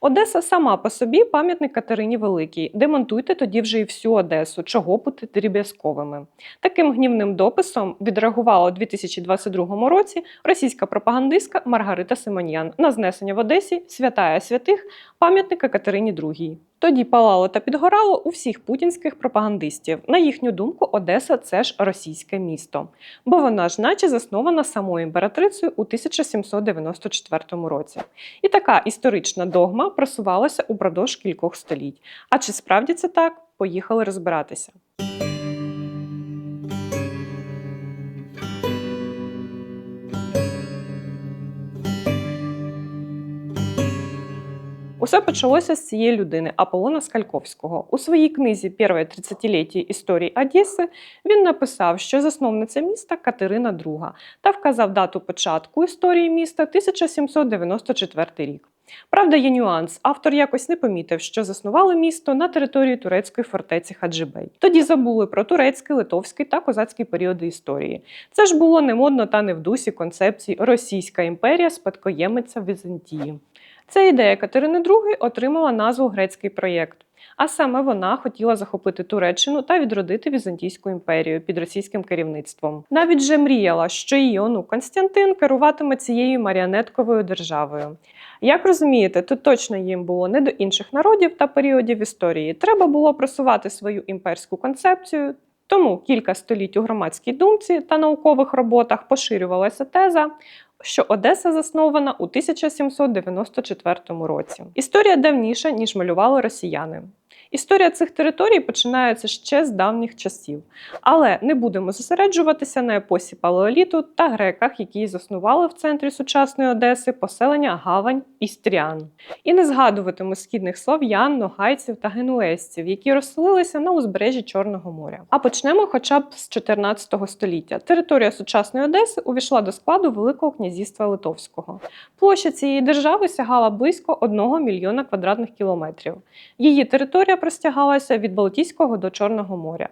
Одеса сама по собі пам'ятник Катерині Великій. Демонтуйте тоді вже і всю Одесу, чого бути дріб'язковими. Таким гнівним дописом відреагувала у 2022 році російська пропагандистка Маргарита Симоньян на знесення в Одесі святая святих пам'ятника Катерині II. Тоді палало та підгорало у всіх путінських пропагандистів. На їхню думку, Одеса це ж російське місто, бо вона ж, наче заснована самою імператрицею у 1794 році. І така історична догма просувалася упродовж кількох століть. А чи справді це так? Поїхали розбиратися. Усе почалося з цієї людини Аполлона Скальковського. У своїй книзі Перше 30-ліття історії Одеси він написав, що засновниця міста Катерина II та вказав дату початку історії міста 1794 рік. Правда, є нюанс. Автор якось не помітив, що заснували місто на території турецької фортеці Хаджибей. Тоді забули про турецький, литовський та козацький періоди історії. Це ж було не модно та не в дусі концепції Російська імперія спадкоємиця Візантії. Ця ідея Катерини II отримала назву Грецький проєкт. А саме вона хотіла захопити Туреччину та відродити Візантійську імперію під російським керівництвом. Навіть же мріяла, що її онук Константин керуватиме цією маріонетковою державою. Як розумієте, тут точно їм було не до інших народів та періодів історії. Треба було просувати свою імперську концепцію. Тому кілька століть у громадській думці та наукових роботах поширювалася теза, що Одеса заснована у 1794 році. Історія давніша, ніж малювали росіяни. Історія цих територій починається ще з давніх часів, але не будемо зосереджуватися на епосі палеоліту та греках, які заснували в центрі сучасної Одеси поселення Гавань Істріан. І не згадуватиму східних слов'ян, ногайців та генуезців, які розселилися на узбережжі Чорного моря. А почнемо хоча б з 14 століття. Територія сучасної Одеси увійшла до складу Великого князівства Литовського. Площа цієї держави сягала близько 1 мільйона квадратних кілометрів. Її територія простягалася від Балтійського до Чорного моря.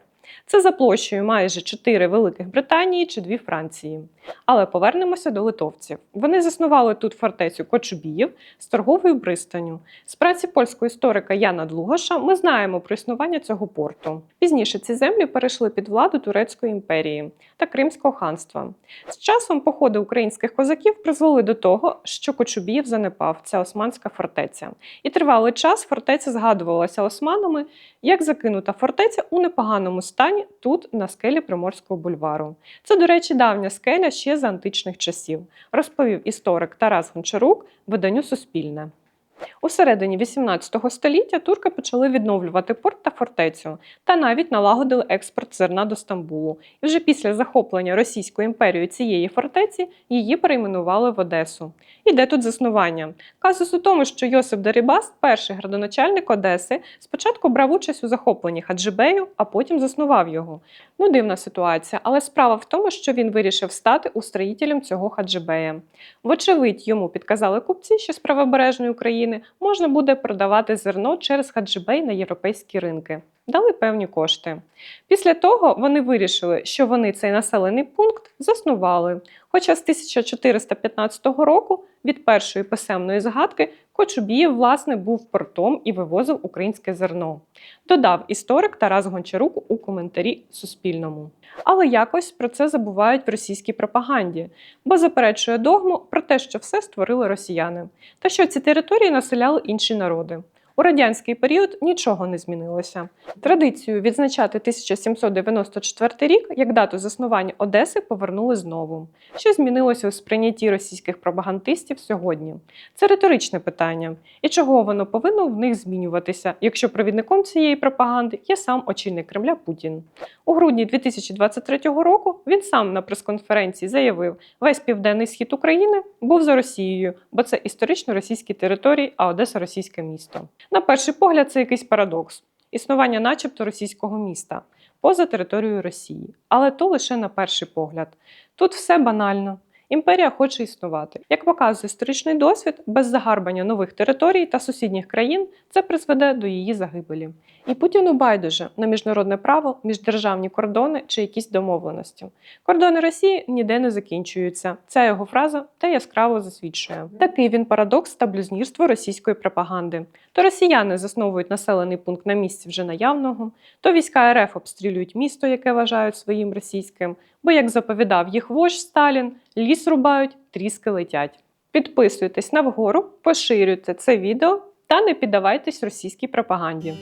Це за площею майже чотири Великих Британії чи дві Франції. Але повернемося до литовців. Вони заснували тут фортецю Кочубіїв з торговою пристаню. З праці польського історика Яна Длугоша ми знаємо про існування цього порту. Пізніше ці землі перейшли під владу Турецької імперії та Кримського ханства. З часом походи українських козаків призвели до того, що Кочубіїв занепав ця османська фортеця. І тривалий час фортеця згадувалася османами як закинута фортеця у непоганому стані тут, на скелі Приморського бульвару. Це, до речі, давня скеля ще з античних часів, розповів історик Тарас Гончарук виданню Суспільне. У середині 18 століття турки почали відновлювати порт та фортецю та навіть налагодили експорт зерна до Стамбулу. І вже після захоплення Російською імперією цієї фортеці її перейменували в Одесу. І де тут заснування? Казус у тому, що Йосип Дарібас, перший градоначальник Одеси, спочатку брав участь у захопленні Хаджибею, а потім заснував його. Ну, дивна ситуація, але справа в тому, що він вирішив стати устроїтелем цього Хаджибея. Вочевидь, йому підказали купці, що з правобережної України можна буде продавати зерно через Хаджибей на європейські ринки. Дали певні кошти. Після того вони вирішили, що вони цей населений пункт заснували. Хоча з 1415 року від першої писемної згадки Кочубіїв, власне, був портом і вивозив українське зерно. Додав історик Тарас Гончарук у коментарі Суспільному. Але якось про це забувають в російській пропаганді, бо заперечує догму про те, що все створили росіяни, та що ці території населяли інші народи. У радянський період нічого не змінилося. Традицію відзначати 1794 рік як дату заснування Одеси повернули знову. Що змінилося у сприйнятті російських пропагандистів сьогодні? Це риторичне питання. І чого воно повинно в них змінюватися, якщо провідником цієї пропаганди є сам очільник Кремля Путін? У грудні 2023 року він сам на прес-конференції заявив, весь південний схід України був за Росією, бо це історично російські території, а Одеса російське місто. На перший погляд, це якийсь парадокс існування, начебто, російського міста поза територією Росії. Але то лише на перший погляд. Тут все банально. Імперія хоче існувати. Як показує історичний досвід, без загарбання нових територій та сусідніх країн це призведе до її загибелі. І Путіну байдуже на міжнародне право, міждержавні кордони чи якісь домовленості. Кордони Росії ніде не закінчуються. Ця його фраза те яскраво засвідчує. Такий він парадокс та блюзнірство російської пропаганди. То росіяни засновують населений пункт на місці вже наявного, то війська РФ обстрілюють місто, яке вважають своїм російським. Бо, як заповідав їх вождь Сталін, ліс рубають, тріски летять. Підписуйтесь на вгору, поширюйте це відео та не піддавайтесь російській пропаганді.